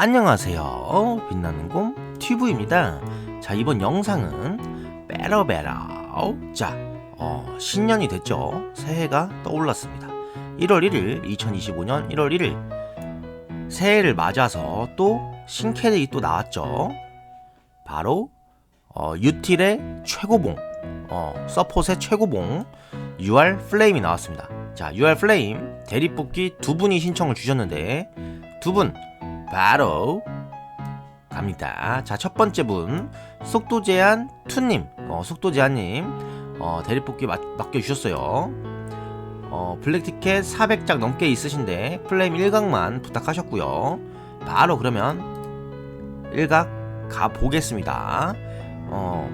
안녕하세요. 빛나는 곰 튜브입니다. 자, 이번 영상은 베러베러. 자, 어, 신년이 됐죠. 새해가 떠올랐습니다. 1월 1일, 2025년 1월 1일. 새해를 맞아서 또 신캐릭이 또 나왔죠. 바로 어, 유틸의 최고봉, 어, 서폿의 최고봉 UR 플레임이 나왔습니다. 자, UR 플레임 대리 뽑기 두 분이 신청을 주셨는데 두 분 바로 갑니다. 자, 첫 번째 분 속도 제한 투님, 어, 속도 제한님 어, 대리뽑기 맡, 맡겨주셨어요. 어, 블랙 티켓 400장 넘게 있으신데 플레임 1각만 부탁하셨고요. 바로 그러면 1각 가 보겠습니다. 어,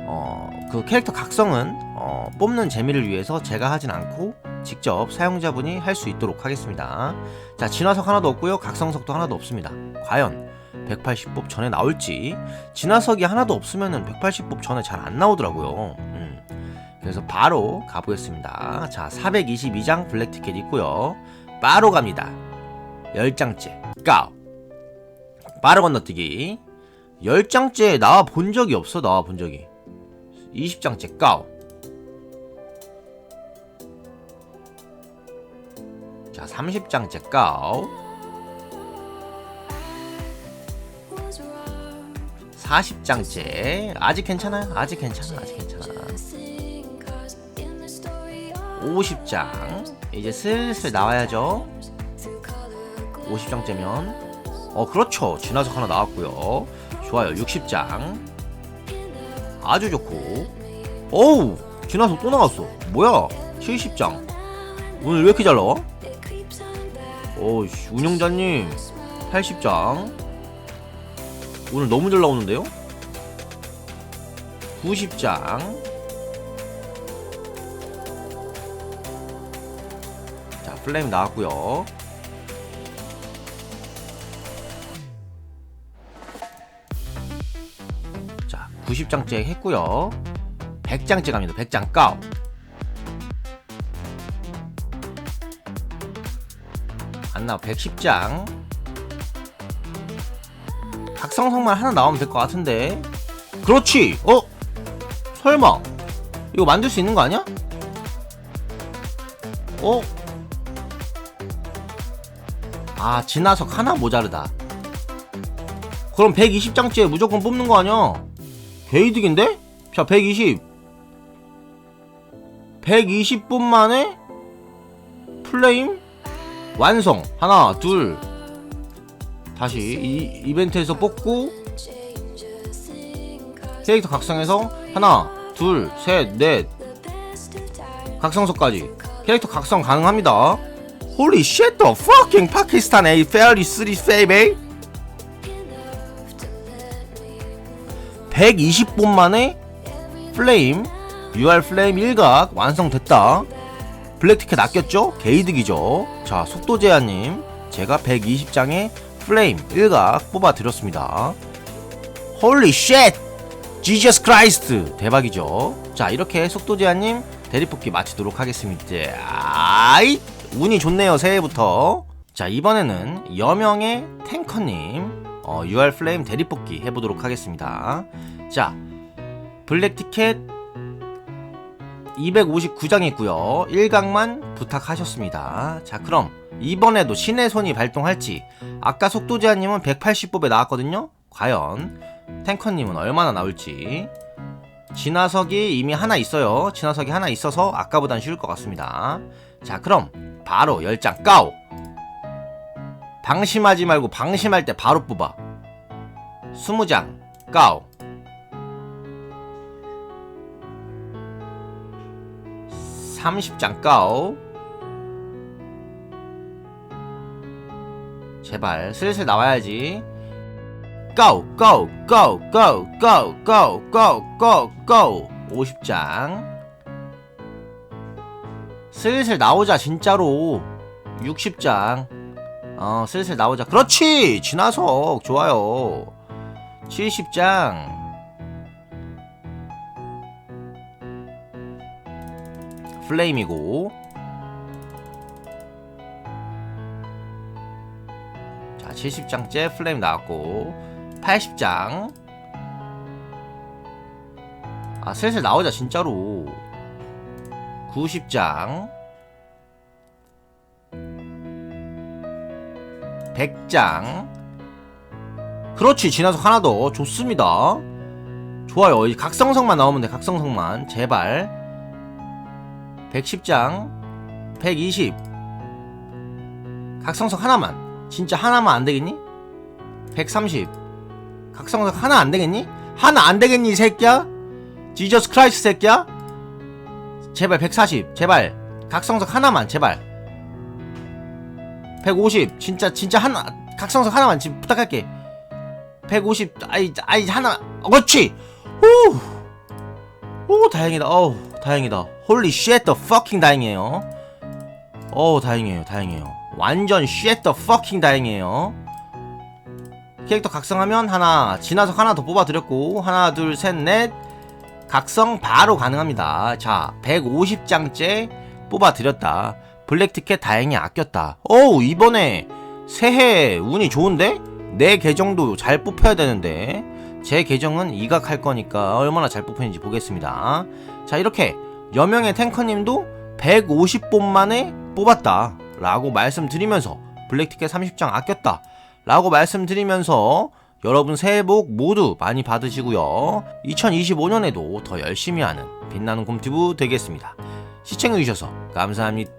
어, 그 캐릭터 각성은 어, 뽑는 재미를 위해서 제가 하진 않고 직접 사용자분이 할 수 있도록 하겠습니다. 자, 진화석 하나도 없고요. 각성석도 하나도 없습니다. 과연 180법 전에 나올지 진화석이 하나도 없으면은 180법 전에 잘 안 나오더라고요. 음. 그래서 바로 가보겠습니다. 자, 422장 블랙 티켓 있고요. 바로 갑니다. 10장째. 까! 바로 건너뛰기. 10장째 나와 본 적이 없어. 나와 본 적이. 20장째 까오. 자, 30장째 까오. 40장째. 아직 괜찮아요. 아직 괜찮아. 아직 괜찮아. 50장. 이제 슬슬 나와야죠. 50장째면. 어, 그렇죠. 진화석 하나 나왔고요. 좋아요. 60장. 아주 좋고. 어우! 진화석 또 나왔어. 뭐야? 70장. 오늘 왜 이렇게 잘 나와? 어이씨, 운영자님. 80장. 오늘 너무 잘 나오는데요? 90장. 자, 플레임 나왔고요. 자, 90장째 했고요. 100장째 갑니다. 100장 까오. 안 나와. 110장. 각성성만 하나 나오면 될 것 같은데. 그렇지. 어? 설마. 이거 만들 수 있는 거 아니야? 어? 아, 진화석 하나 모자르다. 그럼 120장째 무조건 뽑는 거 아니야? 개이득인데? 자, 120. 120분 만에 플레임 완성. 하나, 둘. 다시 이 이벤트에서 뽑고 캐릭터 각성해서 하나, 둘, 셋, 넷. 각성소까지. 캐릭터 각성 가능합니다. Holy shit, the Pakistan A fairly city baby. 120분 만에 플레임 UR 플레임 1각 완성됐다 블랙티켓 아꼈죠? 게이득이죠 자 속도 제한님 제가 120장에 플레임 1각 뽑아드렸습니다 홀리 쉣! 지저스 크라이스트 대박이죠 자 이렇게 속도 제한님 대리뽑기 마치도록 하겠습니다 아이 운이 좋네요 새해부터 자 이번에는 여명의 탱커님 어, UR 플레임 대리뽑기 해보도록 하겠습니다. 자, 블랙 티켓 259장 있고요. 1강만 부탁하셨습니다. 자, 그럼 이번에도 신의 손이 발동할지 아까 속도 제한님은 180법에 나왔거든요. 과연 탱커님은 얼마나 나올지 진화석이 이미 하나 있어요. 진화석이 하나 있어서 아까보단 쉬울 것 같습니다. 자, 그럼 바로 10장 까오! 방심하지 말고 방심할 때 바로 뽑아. 20장 까오. 30장 까오. 제발 슬슬 나와야지. 까오 까오 까오 까오 까오 까오 까오 까오 까오. 50장. 슬슬 나오자 진짜로. 60장. 어 슬슬 나오자. 그렇지! 진화석 좋아요. 70장 플레임이고. 자 70장째 플레임 나왔고. 80장. 아 슬슬 나오자 진짜로. 90장. 100장. 그렇지 지나서 하나 더. 좋습니다. 좋아요. 이 각성성만 나오면 돼 각성성만. 제발 110장 120 각성석 하나만. 진짜 하나만 안 되겠니? 130 각성석 하나 안 되겠니? 하나 안 되겠니 이 새끼야? 지저스 크라이스 새끼야? 제발 140 제발. 각성석 하나만 제발. 150 진짜 진짜 하나 각성석 하나만 지금 부탁할게. 150 아이 아이 하나. 그렇지 오오 다행이다. 어우 다행이다. 홀리 쉣더 퍼킹 다행이에요. 어우 다행이에요 다행이에요. 완전 쉣더 퍼킹 다행이에요. 캐릭터 각성하면 하나 진화석 하나 더 뽑아드렸고 하나 둘 셋 넷. 각성 바로 가능합니다. 자 150장째 뽑아드렸다. 블랙티켓 다행히 아꼈다. 어우 이번에 새해 운이 좋은데? 내 계정도 잘 뽑혀야 되는데 제 계정은 이각할 거니까 얼마나 잘 뽑혔는지 보겠습니다. 자 이렇게 여명의 탱커님도 150본 만에 뽑았다 라고 말씀드리면서 블랙티켓 30장 아꼈다 라고 말씀드리면서 여러분 새해 복 모두 많이 받으시고요. 2025년에도 더 열심히 하는 빛나는 곰튜브 되겠습니다. 시청해주셔서 감사합니다